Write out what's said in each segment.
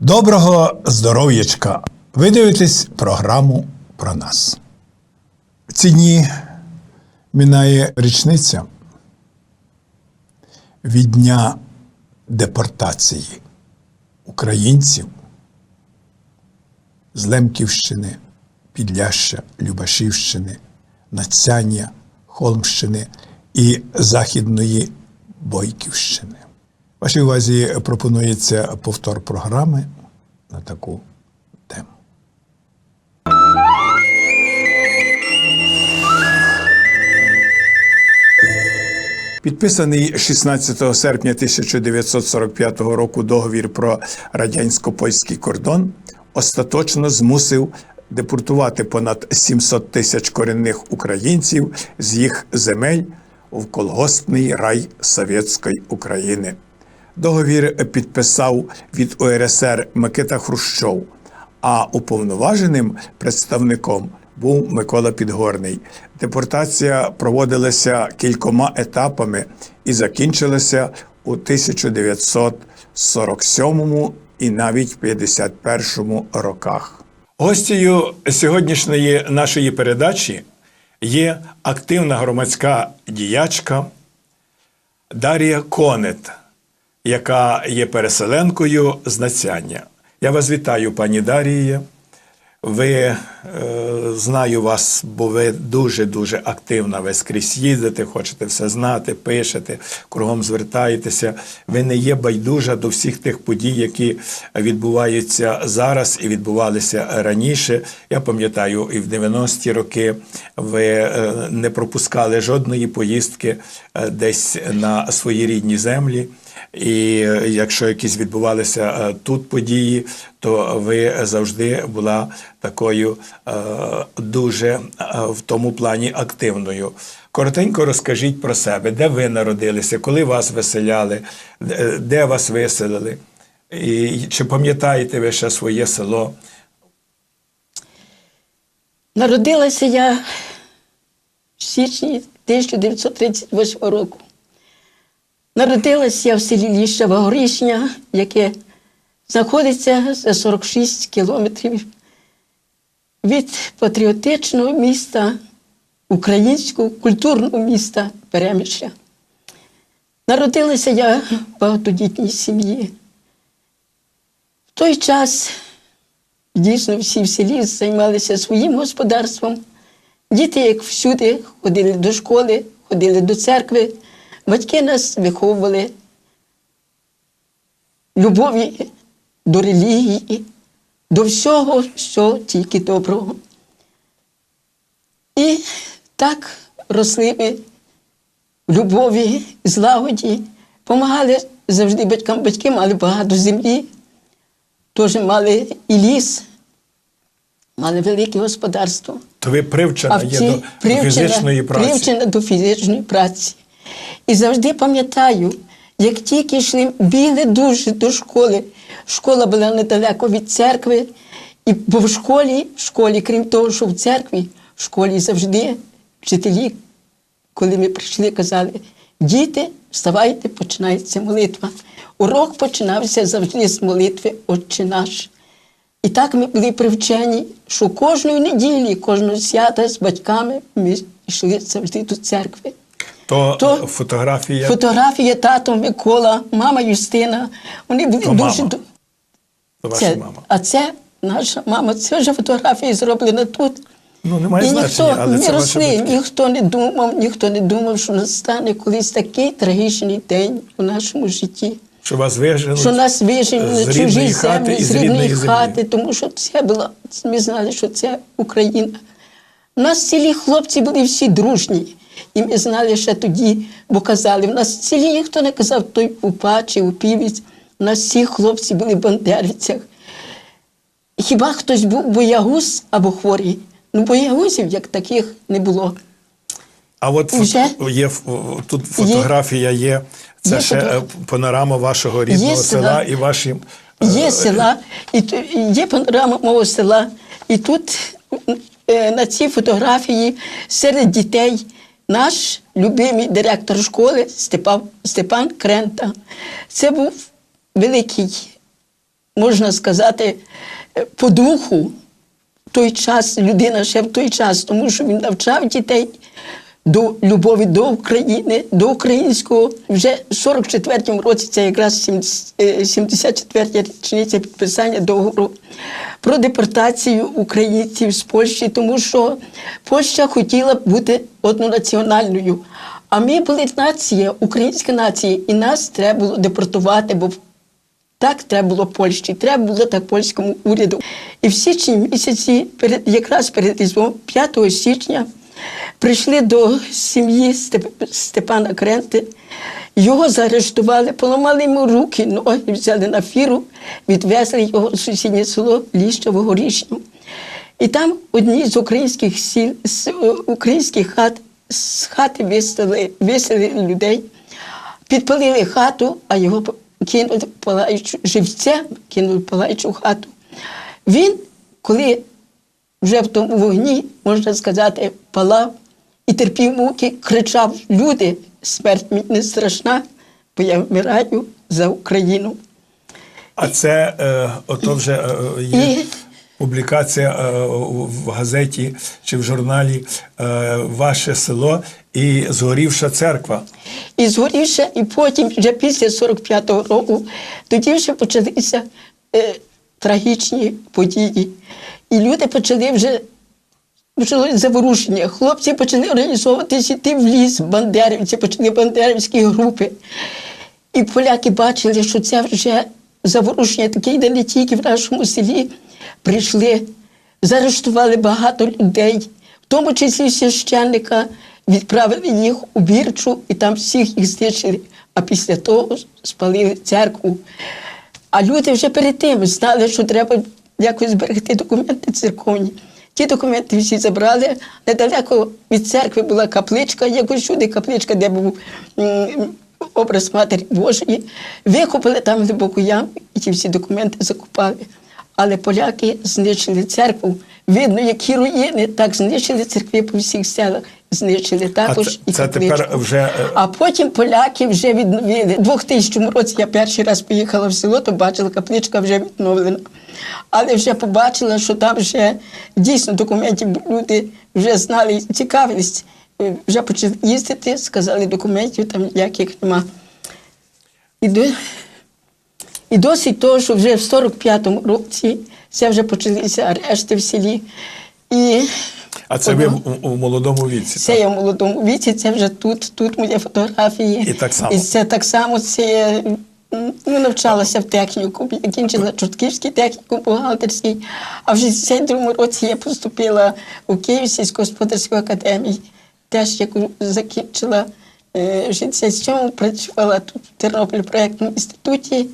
Доброго здоров'ячка! Ви дивитесь програму про нас. В ці дні минає річниця від дня депортації українців з Лемківщини, Підляща, Любашівщини, Нацяння, Холмщини і Західної Бойківщини. Вашій увазі пропонується повтор програми на таку тему. Підписаний 16 серпня 1945 року договір про радянсько-польський кордон остаточно змусив депортувати понад 700 тисяч корінних українців з їх земель в колгоспний рай Совєтської України. Договір підписав від УРСР Микита Хрущов, а уповноваженим представником був Микола Підгорний. Депортація проводилася кількома етапами і закінчилася у 1947 і навіть 51 роках. Гостею сьогоднішньої нашої передачі є активна громадська діячка Дарія Конет, яка є переселенкою з Нацяння. Я вас вітаю, пані Даріє. Ви е, знаю вас, бо ви дуже-дуже активна. Ви скрізь їздите, хочете все знати, пишете, кругом звертаєтеся. Ви не є байдужа до всіх тих подій, які відбуваються зараз і відбувалися раніше. Я пам'ятаю, і в 90-ті роки ви е, не пропускали жодної поїздки е, десь на свої рідні землі. І е, якщо якісь відбувалися е, тут події, то ви завжди була такою е, дуже в тому плані активною. Коротенько розкажіть про себе, де ви народилися, коли вас виселяли, де вас виселили, і чи пам'ятаєте ви ще своє село? Народилася я в січні 1938 року. Народилася я в селі Ліщава Горішня, яке знаходиться за 46 кілометрів від патріотичного міста, українського культурного міста Перемишля. Народилася я в багатодітній сім'ї. В той час дійсно всі в селі займалися своїм господарством. Діти, як всюди, ходили до школи, ходили до церкви. Батьки нас виховували любові до релігії, до всього, що тільки доброго. І так росли ми в любові, злагоді, помагали завжди батькам. Батьки мали багато землі, теж мали і ліс, мали велике господарство. То ви привчена є до, до фізичної праці. Привчена до фізичної праці. І завжди пам'ятаю, як тільки йшли, бігли дуже до школи. Школа була недалеко від церкви. І бо в школі, в школі, крім того, що в церкві, в школі завжди вчителі, коли ми прийшли, казали: діти, вставайте, починається молитва. Урок починався завжди з молитви Отче наш. І так ми були привчені, що кожної неділі, кожного свята з батьками ми йшли завжди до церкви. То, То фотографія. Фотографія тато Микола, мама Юстина. Вони були То дуже мама. ваша це, мама. А це наша мама. Це вже фотографія зроблена тут. Ну, немає І значення, ніхто але не це росли, ніхто не думав, ніхто не думав, що настане колись такий трагічний день у нашому житті. Що вас виженуть Що нас вижені з на чужі землі, з рідної землі. хати, тому що це була, ми знали, що це Україна. У нас селі хлопці були всі дружні. І ми знали ще тоді, бо казали, в нас в селі ніхто не казав той упа чи упівець. У нас всі хлопці були в бандерівцях. Хіба хтось був боягуз або хворий? Ну, боягузів як таких не було. А от фото- Вже? є тут фотографія є. Це Є ще фото- е, панорама вашого рідного Є, села да. і ваші Є села, і є панорама мого села. І тут е, на цій фотографії серед дітей наш любимий директор школи Степан, Степан Крента. Це був великий, можна сказати, е, по духу той час, людина ще в той час, тому що він навчав дітей до любові до України, до українського. Вже в 44-му році, це якраз 74-я річниця підписання договору про депортацію українців з Польщі, тому що Польща хотіла бути однонаціональною. А ми були нація, українська нація, і нас треба було депортувати, бо так треба було Польщі, треба було так польському уряду. І в січні місяці, перед, якраз перед Різдвом, 5 січня, прийшли до сім'ї Степана Кренти. Його заарештували, поламали йому руки, ноги, взяли на фіру, відвезли його в сусіднє село Ліщово Горішню. І там одні з українських сіл, з е, українських хат, з хати виселили, виселили людей, підпалили хату, а його кинули палаючу живцем, кинули палаючу хату. Він, коли вже в тому вогні, можна сказати, палав і терпів муки, кричав: Люди, смерть мені не страшна, бо я вмираю за Україну. А це е, ото вже е, є І- публікація е, в газеті чи в журналі е, Ваше село і згорівша церква. І згорівши, і потім, вже після 45-го року, тоді вже почалися е, трагічні події. І люди почали вже почали заворушення. Хлопці почали організовуватися йти в ліс, бандерівці, почали бандерівські групи. І поляки бачили, що це вже заворушення таке йде не тільки в нашому селі. Прийшли, заарештували багато людей, в тому числі священника, відправили їх у Бірчу і там всіх їх знищили. А після того спалили церкву. А люди вже перед тим знали, що треба якось зберегти документи церковні. Ті документи всі забрали. Недалеко від церкви була капличка, як усюди капличка, де був образ Матері Божої. Викопали там глибоку яму і ті всі документи закопали. Але поляки знищили церкву. Видно, які руїни, так знищили церкви по всіх селах, знищили також це- і це тепер вже, е, А потім поляки вже відновили. У 2000 році я перший раз поїхала в село, то бачила, капличка вже відновлена. Але вже побачила, що там вже дійсно документів люди вже знали і цікавились. Е, Вже почали їздити, сказали, документів там ніяких нема. І, до... і досить того, що вже в 45-му році це вже почалися арешти в селі. І А це ви у молодому віці. це так? я в молодому віці, це вже тут, тут мої фотографії. І так само. І це так само, це я ну, навчалася в техніку, я кінчила Чортківський технікум бухгалтерський, а в 62-му році я поступила у Київ сільськогосподарську академію. Теж яку закінчила е, в 67-му, працювала тут в Тернопіль проєктному інституті.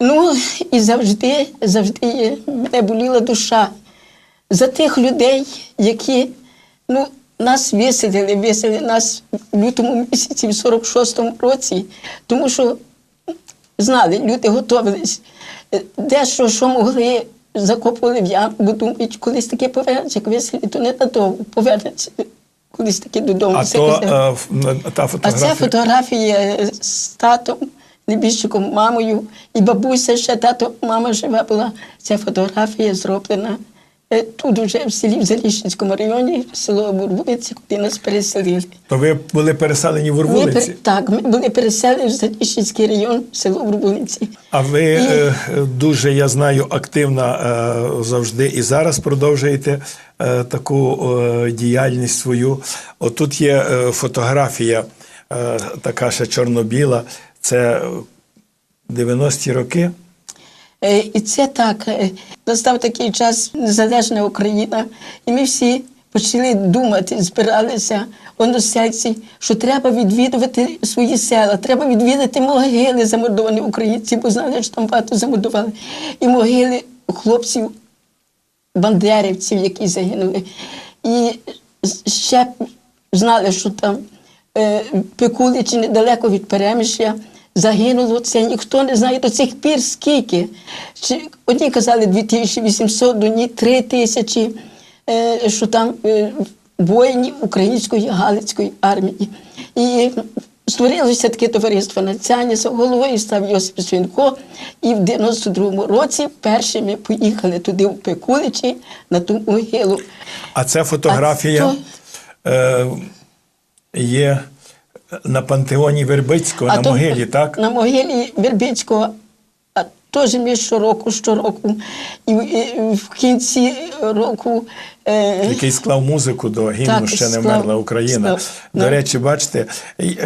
Ну і завжди, завжди мене боліла душа за тих людей, які ну, нас виселили, виселили нас в лютому місяці, в 46-му році, тому що знали, люди готувалися. Дещо, що могли, закопували в яму, думають, колись таке повернеться, як виселять, то не надовго повернеться колись таки додому. А то е, на- та А фотографія. це фотографія з татом, небіжчиком, мамою, і бабуся ще тато, мама жива була. Ця фотографія зроблена е, тут, уже в селі в Заліщинському районі, в село Бурбулиці, куди нас переселили. То ви були переселені в Ми, Урвулиці? пер- так, ми були переселені в Заліщинський район, село Бурбулиці. А ви е, дуже, я знаю, активно е, завжди і зараз продовжуєте е, таку е, діяльність свою. Отут є е, фотографія, е, така ще чорно-біла. Це 90-ті роки. Е, І це так. е, Настав такий час незалежна Україна, і ми всі почали думати, збиралися односельці, що треба відвідувати свої села, треба відвідати могили замордованих українців, бо знали, що там багато замордували. І могили хлопців, бандерівців, які загинули. І ще знали, що там е, Пекуличі недалеко від Перемишля, загинуло це, ніхто не знає до цих пір скільки. Чи- Одні казали 2800, одні 3 тисячі, е, що там е, воїнів української Галицької армії. І створилося таке товариство Нацяні, за головою став Йосип Свинко. І в 92-му році першими поїхали туди в Пекуличі на ту могилу. А це фотографія А е, є на пантеоні Вербицького, на то могилі, так? На могилі Вербицького. А теж ми щороку, щороку. І, в- і в кінці року. Е, Який склав музику до гімну Так, Ще не вмерла Україна. Склав. До Да. речі, бачите,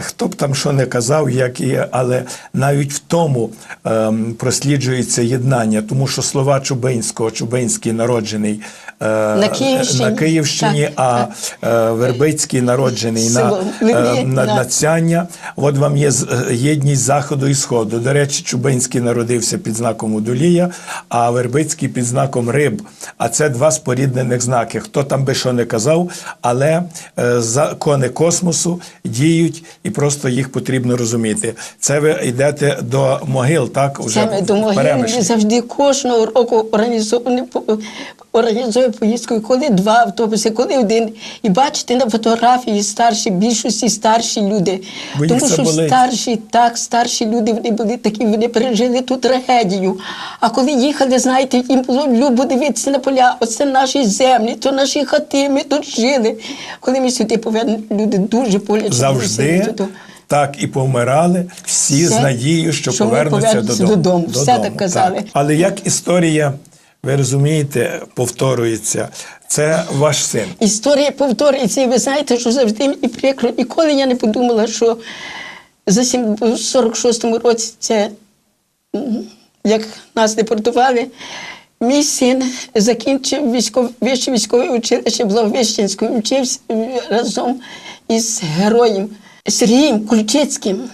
хто б там що не казав, як і, але навіть в тому ем, просліджується єднання, тому що слова Чубинського, Чубинський народжений е, На Київщині. на Київщині, Так, а е, Вербицький народжений на, Село е, на, да. на Цяння. От вам є е, єдність заходу і сходу. До речі, Чубинський народився під знаком Удолія, а Вербицький під знаком Риб. А це два споріднених знаки. Хто там би що не казав, але е, закони космосу діють і просто їх потрібно розуміти. Це ви йдете до могил, так? Уже Саме до ми завжди кожного року організовуємо організує поїздку, і коли два автобуси, коли один. І бачите на фотографії старші, більшості старші люди. Бо Тому що болить. старші, так, старші люди вони були такі, вони пережили ту трагедію. А коли їхали, знаєте, їм було любо дивитися на поля, оце наші землі, то наші хати, ми тут жили. Коли ми сюди повернемо, люди дуже боляче Завжди так і помирали всі з надією, що, що ми повернуться додому. додому. Все так казали. Але як історія, ви розумієте, повторюється, це ваш син. Історія повторюється, і ви знаєте, що завжди мені прикро. Ніколи я не подумала, що за в 46-му році це як нас депортували. Мій син закінчив військов, вище військове училище Благовіщенського, вчився разом із героєм Сергієм Кульчицьким.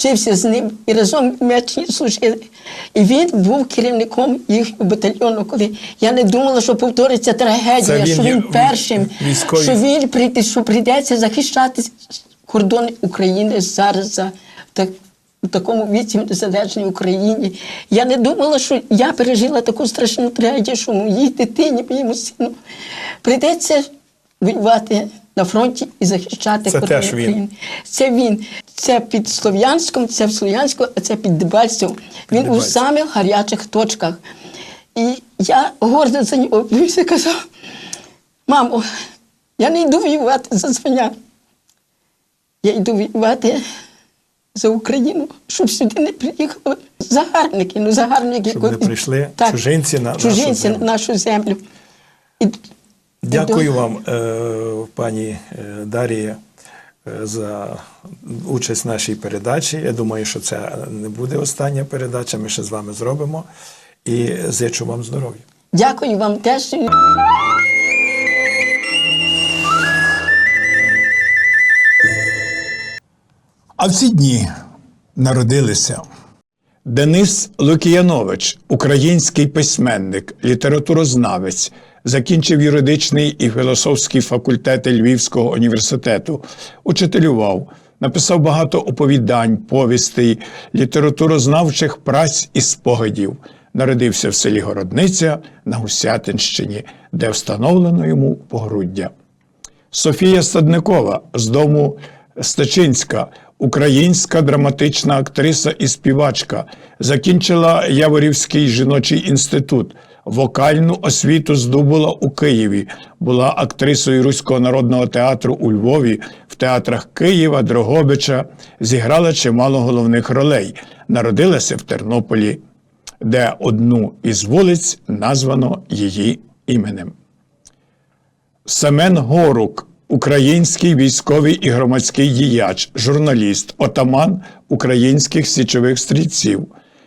Вчився з ним і разом в Мечні служили. І він був керівником їхнього батальйону. Коли я не думала, що повториться трагедія, він що він першим, військовий. що він прийде, що прийдеться захищати кордони України зараз за так. У такому віці в незалежній Україні. Я не думала, що я пережила таку страшну трагедію, що моїй дитині, моєму сину прийдеться воювати на фронті і захищати Це теж він. Це він. Це під Слов'янськом, це в Слов'янську, а це під Дебальцем. Він у самих гарячих точках. І я гордо за нього все казав: мамо, я не йду воювати за звання. Я йду воювати за Україну, щоб сюди не приїхали загарбники. Ну, загарбники Щоб не прийшли чужинці на нашу чужинці землю. на нашу землю. І, Дякую вам, е, пані е, Дарія, е, за участь в нашій передачі. Я думаю, що це не буде остання передача. Ми ще з вами зробимо. І зичу вам здоров'я. Дякую вам теж. А в ці дні народилися Денис Лукіянович, український письменник, літературознавець, закінчив юридичний і філософський факультети Львівського університету, учителював, написав багато оповідань, повістей, літературознавчих праць і спогадів. Народився в селі Городниця на Гусятинщині, де встановлено йому погруддя. Софія Стадникова з дому Стечинська, українська драматична актриса і співачка, закінчила Яворівський жіночий інститут. Вокальну освіту здобула у Києві, була актрисою Руського народного театру у Львові, в театрах Києва, Дрогобича, зіграла чимало головних ролей. Народилася в Тернополі, де одну із вулиць названо її іменем. Семен Горук, український військовий і громадський діяч, журналіст, отаман українських січових стрільців.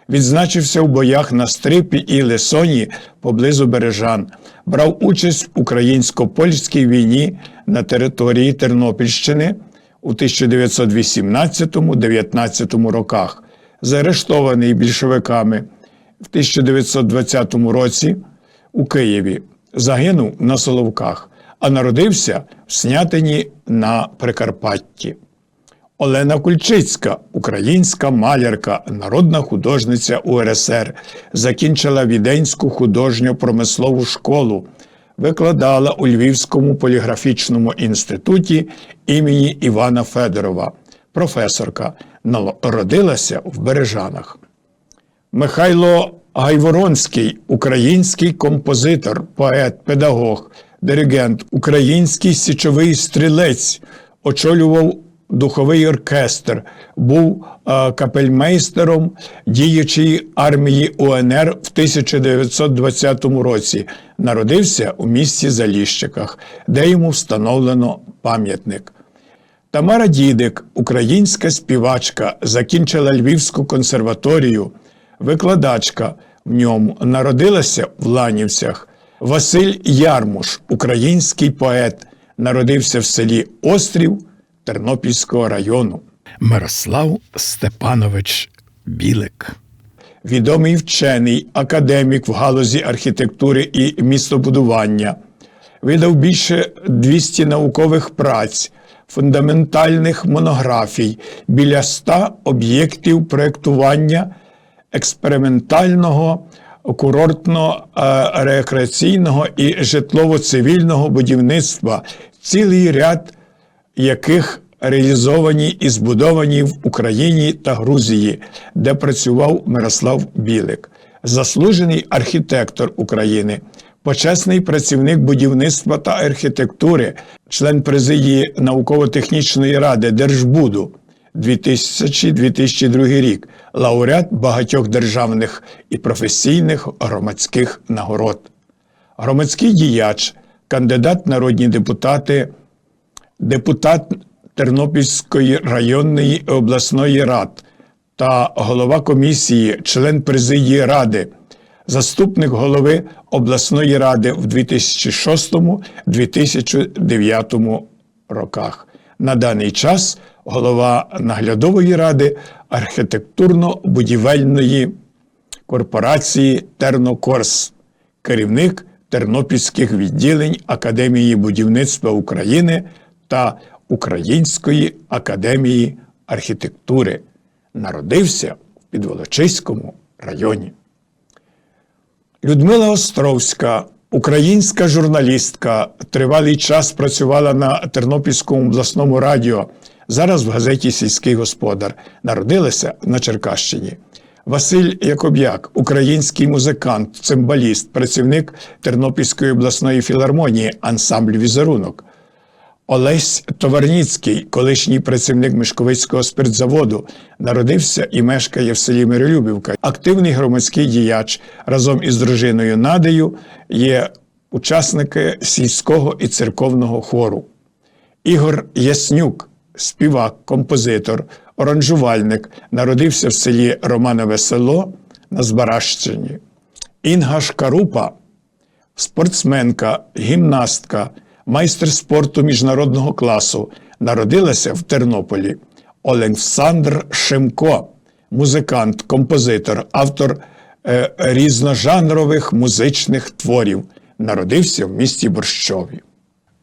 Відзначився в боях на Стрипі і Лесоні поблизу Бережан. Брав участь в українсько-польській війні на території Тернопільщини у 1918-19 роках. Заарештований більшовиками в 1920 році у Києві. Загинув на Соловках, а народився в Снятині на Прикарпатті. Олена Кульчицька, українська малярка, народна художниця УРСР, закінчила Віденську художньо-промислову школу, викладала у Львівському поліграфічному інституті імені Івана Федорова, професорка, народилася в Бережанах. Михайло Гайворонський, український композитор, поет, педагог, диригент, український січовий стрілець, очолював духовий оркестр, був е, капельмейстером діючої армії УНР в 1920 році. Народився у місті Заліщиках, де йому встановлено пам'ятник. Тамара Дідик, українська співачка, закінчила Львівську консерваторію, викладачка в ньому народилася в Ланівцях. Василь Ярмуш, український поет, народився в селі Острів Тернопільського району. Мирослав Степанович Білик. відомий вчений, академік в галузі архітектури і містобудування. Видав більше 200 наукових праць, фундаментальних монографій, біля 100 об'єктів проєктування експериментального, курортно-рекреаційного і житлово-цивільного будівництва, цілий ряд яких реалізовані і збудовані в Україні та Грузії, де працював Мирослав Білик, заслужений архітектор України, почесний працівник будівництва та архітектури, член президії науково-технічної ради Держбуду 2000-2002 рік, лауреат багатьох державних і професійних громадських нагород. Громадський діяч, кандидат народні депутати депутат Тернопільської районної обласної рад та голова комісії, член президії ради, заступник голови обласної ради в 2006-2009 роках. На даний час голова наглядової ради архітектурно-будівельної корпорації Тернокорс, керівник тернопільських відділень Академії будівництва України та Української академії архітектури. Народився в Підволочиському районі. Людмила Островська, українська журналістка, тривалий час працювала на Тернопільському обласному радіо. Зараз в газеті Сільський господар. Народилася на Черкащині. Василь Якоб'як, український музикант, цимбаліст, працівник Тернопільської обласної філармонії, ансамбль візерунок. Олесь Товарніцький, колишній працівник Мишковицького спиртзаводу, народився і мешкає в селі Миролюбівка. Активний громадський діяч разом із дружиною Надею є учасники сільського і церковного хору. Ігор Яснюк, співак, композитор, оранжувальник, народився в селі Романове село на Збаращині. Інга Шкарупа, спортсменка, гімнастка, майстер спорту міжнародного класу, народилася в Тернополі. Олександр Шимко, музикант, композитор, автор е, різножанрових музичних творів, народився в місті Борщові.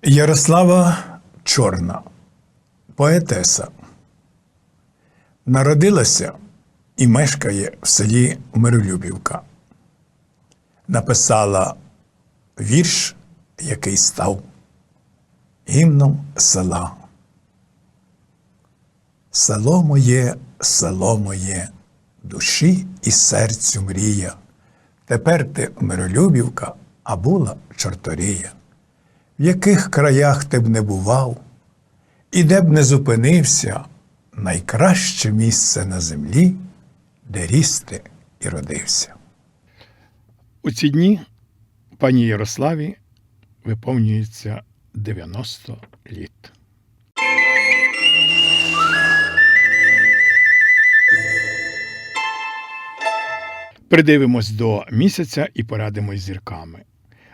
Ярослава Чорна, поетеса, народилася і мешкає в селі Миролюбівка. Написала вірш, який став гімном села. Село моє, село моє, душі і серцю мрія. Тепер ти миролюбівка, а була чорторія. В яких краях ти б не бував, і де б не зупинився, найкраще місце на землі, де ріс ти і родився. У ці дні пані Ярославі виповнюється 90 літ. Придивимось до місяця і порадимось зірками.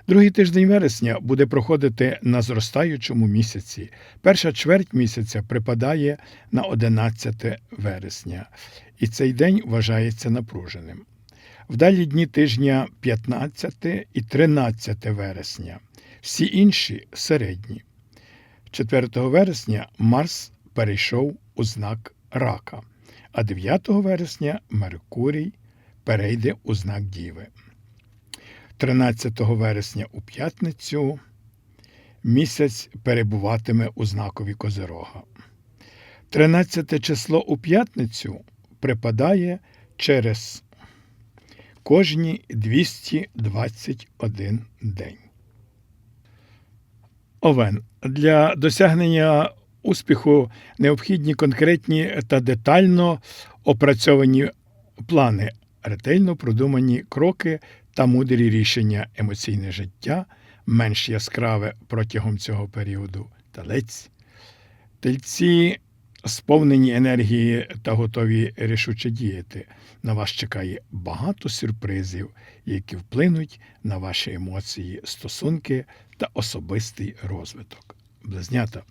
Другий тиждень вересня буде проходити на зростаючому місяці. Перша чверть місяця припадає на 11 вересня, і цей день вважається напруженим. Вдалі дні тижня 15 і 13 вересня, всі інші середні. 4 вересня Марс перейшов у знак рака, а 9 вересня Меркурій перейде у знак Діви. 13 вересня у п'ятницю місяць перебуватиме у знакові Козирога. 13 число у п'ятницю припадає через кожні 221 день. Овен. Для досягнення успіху необхідні конкретні та детально опрацьовані плани, ретельно продумані кроки та мудрі рішення емоційне життя, менш яскраве протягом цього періоду. Телець. Тельці сповнені енергії та готові рішуче діяти. На вас чекає багато сюрпризів, які вплинуть на ваші емоції, стосунки та особистий розвиток. Близнята.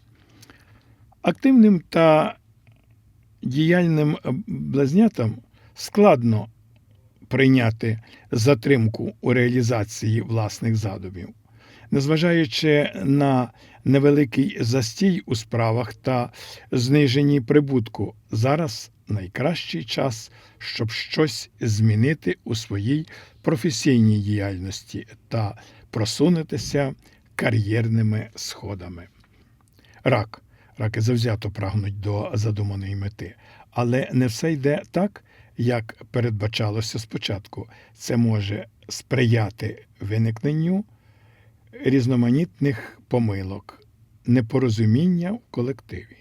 Активним та діяльним близнятам складно прийняти затримку у реалізації власних задумів. Незважаючи на невеликий застій у справах та зниженні прибутку, зараз найкращий час, щоб щось змінити у своїй професійній діяльності та просунутися кар'єрними сходами. Рак. Раки завзято прагнуть до задуманої мети, але не все йде так, як передбачалося спочатку. Це може сприяти виникненню різноманітних помилок, непорозуміння в колективі.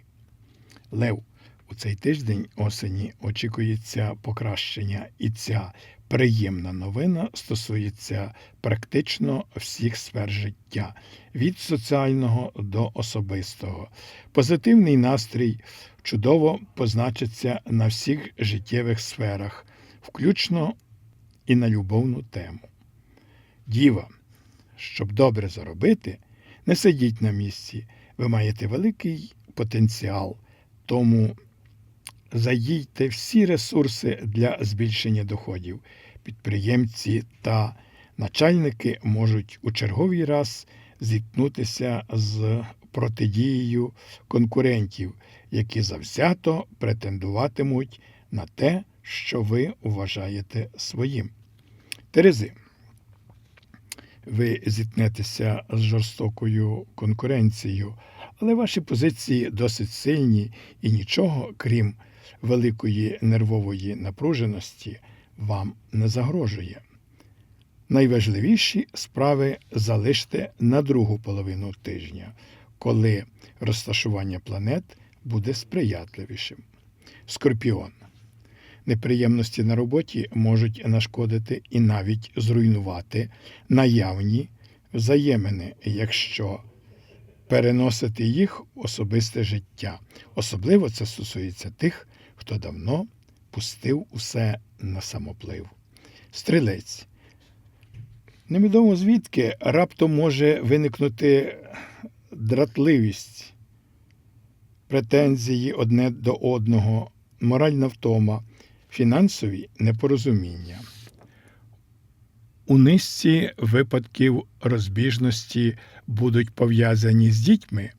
Лев. У цей тиждень осені очікується покращення, і ця приємна новина стосується практично всіх сфер життя, від соціального до особистого. Позитивний настрій чудово позначиться на всіх життєвих сферах, включно і на любовну тему. Діва. Щоб добре заробити, не сидіть на місці. Ви маєте великий потенціал, тому задійте всі ресурси для збільшення доходів. Підприємці та начальники можуть у черговий раз зіткнутися з протидією конкурентів, які завзято претендуватимуть на те, що ви вважаєте своїм. Терези ви зіткнетеся з жорстокою конкуренцією, але ваші позиції досить сильні і нічого, крім великої нервової напруженості, вам не загрожує. Найважливіші справи залиште на другу половину тижня, коли розташування планет буде сприятливішим. Скорпіон. Неприємності на роботі можуть нашкодити і навіть зруйнувати наявні взаємини, якщо переносити їх в особисте життя. Особливо це стосується тих, хто давно пустив усе на самоплив. Стрілець. Невідомо звідки раптом може виникнути дратливість, претензії одне до одного, моральна втома фінансові непорозуміння. У низці випадків розбіжності будуть пов'язані з дітьми,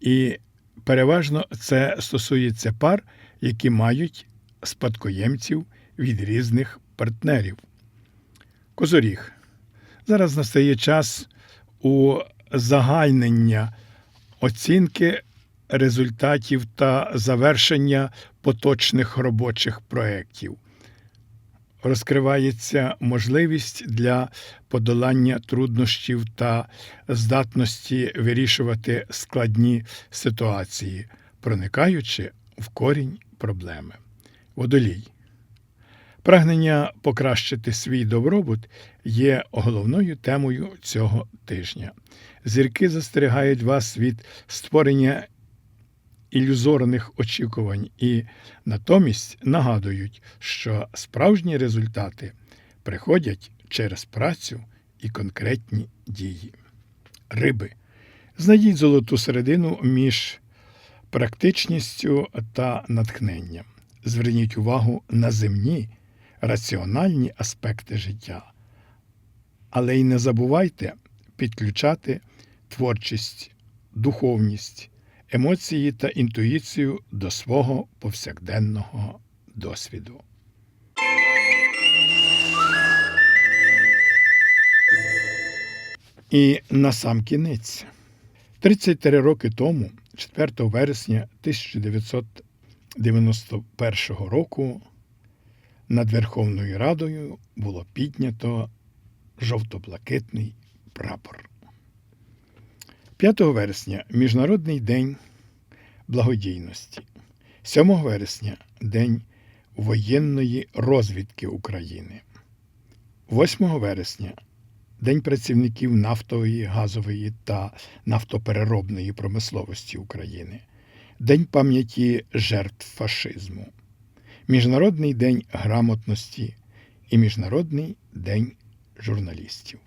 і переважно це стосується пар, які мають спадкоємців від різних партнерів. Козоріг. Зараз настає час у загальнення оцінки результатів та завершення поточних робочих проєктів. Розкривається можливість для подолання труднощів та здатності вирішувати складні ситуації, проникаючи в корінь проблеми. Водолій. Прагнення покращити свій добробут є головною темою цього тижня. Зірки застерігають вас від створення ілюзорних очікувань і натомість нагадують, що справжні результати приходять через працю і конкретні дії. Риби. Знайдіть золоту середину між практичністю та натхненням. Зверніть увагу на земні, раціональні аспекти життя. Але й не забувайте підключати творчість, духовність, емоції та інтуїцію до свого повсякденного досвіду. І на сам кінець. 33 роки тому, 4 вересня 1991 року, над Верховною Радою було піднято жовто-блакитний прапор. 5 вересня Міжнародний день благодійності. 7 вересня День воєнної розвідки України. 8 вересня День працівників нафтової, газової та нафтопереробної промисловості України, День пам'яті жертв фашизму, Міжнародний день грамотності і Міжнародний день журналістів.